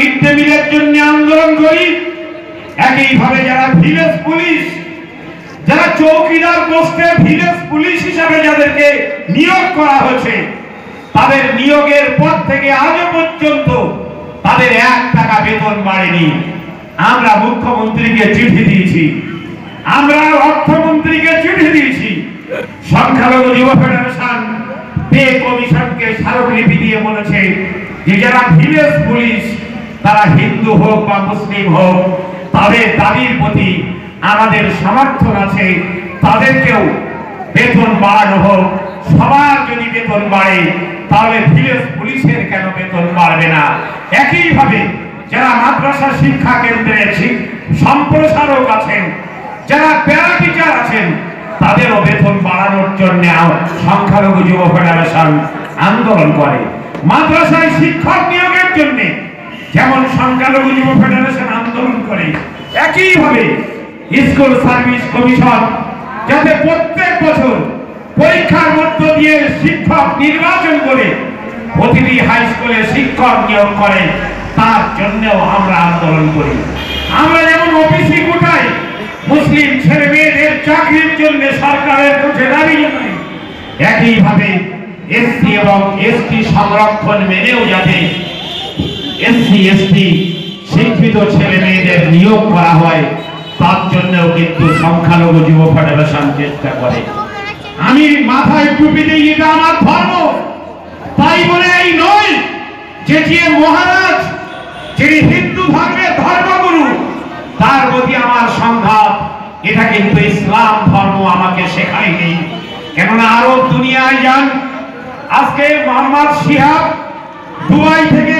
Mid day মিলের জন্য আন্দোলন করি। একইভাবে যারা ভিলেজ পুলিশ, যারা চৌকিদার পোস্টে ভিলেজ পুলিশ হিসাবে যাদেরকে নিয়োগ করা হয়েছে, তাদের নিয়োগের পর থেকে পর্যন্ত তাদের এক টাকা বেতন বাড়েনি। আমরা মুখ্যমন্ত্রীকে চিঠি দিয়েছি। আমরা অর্থমন্ত্রীকে চিঠি দিয়েছি। সংখ্যালঘু যুব ফেডারেশন, পে কমিশনকে স্মারকলিপি দিয়ে বলেছে যে যারা ভিলেজ পুলিশ তারা হিন্দু হোক বা মুসলিম হোক, তাদের দাবির প্রতি আমাদের সমর্থন আছে। তাদেরকেও বেতন বাড়ানো হোক। সবার যদি বেতন বাড়ে, তাহলে ভিলেজ পুলিশের কেন বেতন বাড়বে না? একইভাবে যারা মাদ্রাসা শিক্ষা কেন্দ্রে সম্প্রসারক আছেন, যারা প্যারা টিচার আছেন, তাদেরও বেতন বাড়ানোর জন্য সংখ্যালঘু যুব ফেডারেশন আন্দোলন করে। মাদ্রাসায় শিক্ষক নিয়োগের জন্য যেমন সংখ্যালঘু যুব ফেডারেশন আন্দোলন করে, একইভাবে স্কুল সার্ভিস কমিশন যাতে প্রত্যেক বছর পরীক্ষার মধ্য দিয়ে শিক্ষক নির্বাচন করে প্রতিটি হাই স্কুলে শিক্ষক নিয়োগ করে, তার জন্যও আমরা আন্দোলন করি। আমরা যেমন অফিসি কোটায় মুসলিম ছেলে মেয়েদের চাকরির জন্য সরকারের কাছে দাবি জানাই, একইভাবে এসসি এবং এসটি সংরক্ষণ মেনেও যাতে এসসি, এসটি, শিক্ষিত ছেলে মেয়েদের নিয়োগ করা হয়, তার জন্যও কিন্তু সংখ্যালঘু যুব ফেডারেশন চেষ্টা করে। আমি মাথায় টুপি দিই, এটা আমার ধর্ম। তাই বলে এই নয় যে যে মহারাজ, যিনি হিন্দু ধর্মের ধর্মগুরু, তার প্রতি আমার সংঘাত, এটা কিন্তু ইসলাম ধর্ম আমাকে শেখায়নি। কেননা আরব দুনিয়ায় যান, আজকে মোহাম্মদ শিহাব দুবাই থেকে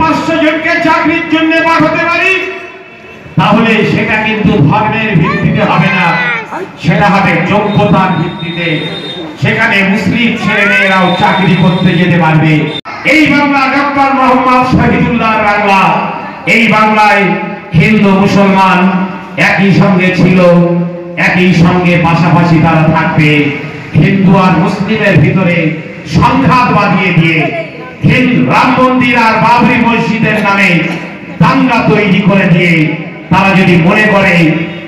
পাঁচশো জনকে চাকরির জন্য পাঠাতে পারি, তাহলে সেটা কিন্তু ধর্মের ভিত্তিতে হবে না। সেটা হবে যোগ্যতার ভিত্তিতে। সেখানে মুসলিম ছেলে মেয়েরাও চাকরি করতে যেতে পারবে। এই বাংলা ডক্টর মোহাম্মদ শহীদুল্লাহ বাংলা, এই বাংলায় হিন্দু, মুসলমান একই সঙ্গে ছিল, একই সঙ্গে পাশাপাশি তারা থাকবে। হিন্দু আর মুসলিমের ভিতরে সংঘাত বাঁধিয়ে দিয়ে রাম মন্দির আর বাবরি মসজিদের নামে দাঙ্গা তৈরি করে দিয়ে তারা যদি মনে করে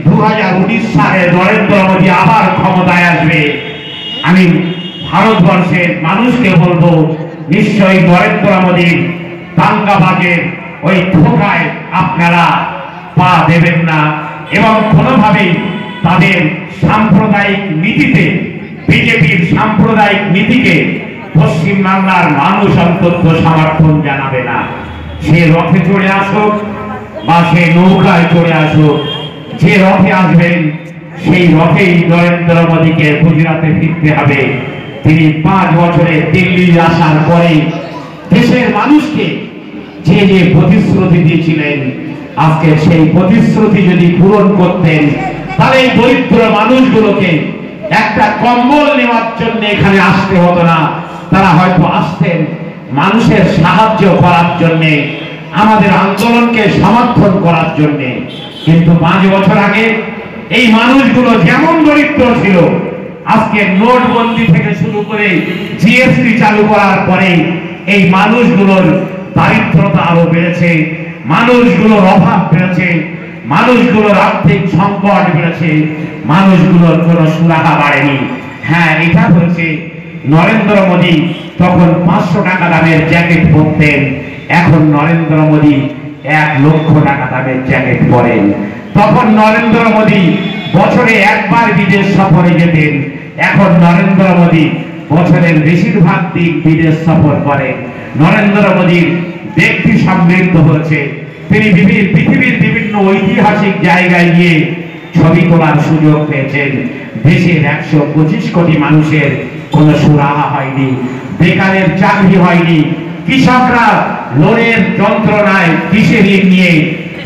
দু হাজার উনিশ সালে নরেন্দ্র মোদী আবার ক্ষমতায় আসবে আমি ভারতবর্ষের মানুষকে বলব, নিশ্চয়ই নরেন্দ্র মোদীর দাঙ্গাবাজের ওই ধোকায় আপনারা পা দেবেন না এবং কোনোভাবেই তাদের সাম্প্রদায়িক নীতিতে, বিজেপির সাম্প্রদায়িক নীতিকে পশ্চিম বাংলার মানুষ অন্তত সমর্থন জানাবে না। সে রথে চড়ে আসুক বা সে নৌকায় চড়ে আসুক, যে রথে আসবেন সেই রথেই নরেন্দ্র মোদীকে গুজরাটে ফিরতে হবে। তিনি পাঁচ বছরে দিল্লি আসার পরে দেশের মানুষকে যে যে প্রতিশ্রুতি দিয়েছিলেন, আজকে সেই প্রতিশ্রুতি যদি পূরণ করতেন, তাহলে এই দরিদ্র মানুষগুলোকে একটা কম্বল নেওয়ার জন্য এখানে আসতে হতো না। তারা হয়তো আসতেন মানুষের সাহায্য করার জন্যে, আমাদের আন্দোলনকে সমর্থন করার জন্যে। কিন্তু পাঁচ বছর আগে এই মানুষগুলো যেমন দরিদ্র ছিল, আজকে নোটবন্দি থেকে শুরু করে জিএসটি চালু করার পরে এই মানুষগুলোর দারিদ্রতা আরও বেড়েছে, মানুষগুলোর অভাব বেড়েছে, মানুষগুলোর আর্থিক সংকট বেড়েছে, মানুষগুলোর কোনো সুরাহা বাড়েনি। হ্যাঁ এটা হয়েছে নরেন্দ্র মোদী তখন পাঁচশো টাকা দামের জ্যাকেট পরতেন, এখন নরেন্দ্র মোদী এক লক্ষ টাকা দামের জ্যাকেট পরেন। তখন নরেন্দ্র মোদী বছরে একবার বিদেশ সফরে যেতেন। এখন নরেন্দ্র মোদী বছরের বেশিরভাগ দিন বিদেশ সফর করে। নরেন্দ্র মোদীর ব্যক্তি সমৃদ্ধ হয়েছে। তিনি পৃথিবীর বিভিন্ন ঐতিহাসিক জায়গায় গিয়ে ছবি তোলার সুযোগ পেয়েছেন। দেশের একশো পঁচিশ কোটি মানুষের কোনো সুরাহা হয়নি, বেকারের চাকরি হয়নি, কৃষকরা লোনের যন্ত্রণায় কৃষি ঋণ নিয়ে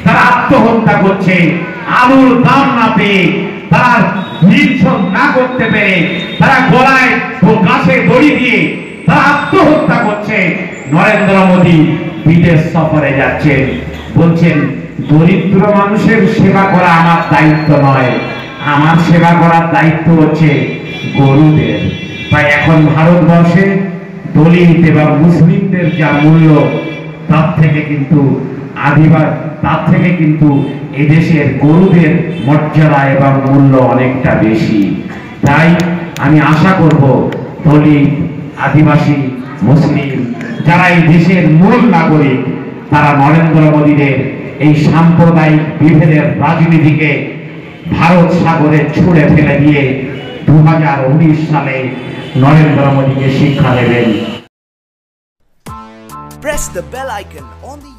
তারা আত্মহত্যা করছে। আলুর দাম না পেয়ে তারা ঋণ না করতে পেরে তারা গলায় ও গাছে দড়ি দিয়ে তারা আত্মহত্যা করছে। নরেন্দ্র মোদী বিদেশ সফরে যাচ্ছেন বলছেন, দরিদ্র মানুষের সেবা করা আমার দায়িত্ব নয়। আমার সেবা করার দায়িত্ব হচ্ছে গরুদের। তাই এখন ভারতবর্ষে দলিত এবং মুসলিমদের যা মূল্য, তার থেকে কিন্তু আদিবাস তার থেকে কিন্তু এদেশের গরুদের মর্যাদা এবং মূল্য অনেকটা বেশি। তাই আমি আশা করব, দলিত, আদিবাসী, মুসলিম, যারা এই দেশের মূল নাগরিক, তারা নরেন্দ্র মোদীদের এই সাম্প্রদায়িক বিভেদের রাজনীতিকে ভারত সাগরে ছুড়ে ফেলে দিয়ে দু হাজার উনিশ সালে নরেন্দ্র মোদীকে শিক্ষা দেবেন। Press the bell icon on the